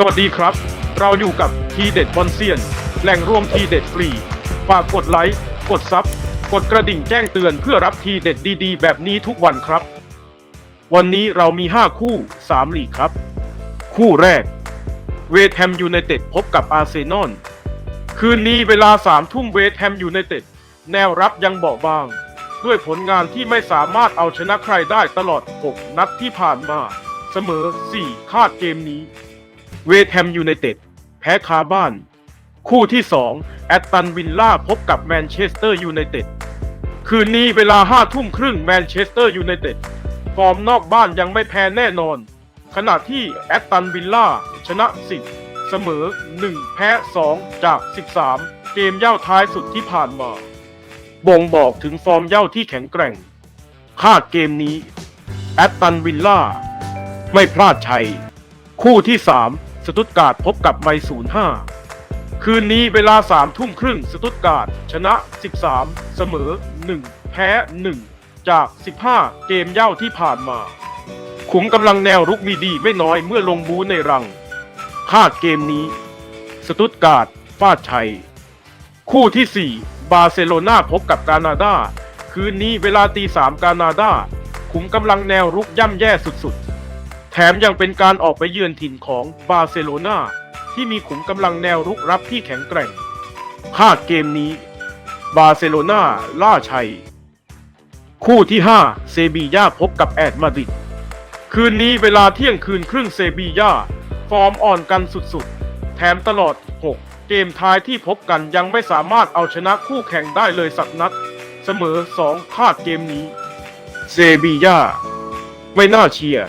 สวัสดีครับ เราอยู่กับทีเด็ดบอลเซียน แหล่งรวมทีเด็ดฟรี ฝากกดไลค์ กดซับ กดกระดิ่งแจ้งเตือนเพื่อรับทีเด็ดดีๆ แบบนี้ทุกวันครับ วันนี้เรามี 5 คู่3ลีกครับ คู่แรก เวทแฮมยูไนเต็ดพบกับอาร์เซนอล คืนนี้เวลา3ทุ่มเวทแฮมยูไนเต็ดแนวรับยังเบาบาง ด้วยผลงานที่ไม่สามารถเอาชนะใครได้ตลอด 6 นัดที่ผ่านมา เสมอ 4 คาดเกมนี้ เวทแฮมยูไนเต็ดแพ้คาบ้าน คู่ที่ 2 แอตตันวิลล่าพบกับแมนเชสเตอร์ยูไนเต็ดคืนนี้เวลา5ทุ่มครึ่งแมนเชสเตอร์ยูไนเต็ดฟอร์มนอกบ้านยังไม่แพ้แน่นอน ขณะที่แอตตันวิลล่าชนะ 10 เสมอ 1 แพ้ 2 จาก 13 เกมเย่าท้ายสุดที่ผ่านมา บ่งบอกถึงฟอร์มเย่าที่แข็งแกร่ง คาดเกมนี้ แอตตันวิลล่า ไม่พลาดชัย คู่ที่ 3 สตุตการ์ดพบกับไมศูนย์ห้าคืนนี้เวลา3ทุ่มครึ่งสตุตการ์ดชนะ 13 เสมอ 1 แพ้ 1 จาก 15 เกมเย่าที่ผ่านมา ขุมกำลังแนวรุกมีดีไม่น้อยเมื่อลงบูในรัง คาดเกมนี้ สตุตการ์ดฟาดชัย คู่ที่ 4 บาร์เซโลนาพบกับกานาดาคืนนี้เวลาตีสามกานาดาขุมกำลังแนวรุกย่ำแย่สุดๆ ถมยังเป็นการออกไปเยือนถิ่นของบาร์เซโลนาที่มีขุมกำลังแนวรุกรับที่แข็งแกร่งคาดเกมนี้ บาร์เซโลนาล่าชัย คู่ที่ 5 เซบีย่าพบกับแอดมาดริดคืนนี้เวลาเที่ยงคืนครึ่งเซบีย่าฟอร์มอ่อนกันสุดๆ แถมตลอด 6 เกมท้ายที่พบกันยังไม่สามารถเอาชนะคู่แข่งได้เลยสักนัด เสมอ 2 คาดเกมนี้ เซบีย่าไม่น่าเชียร์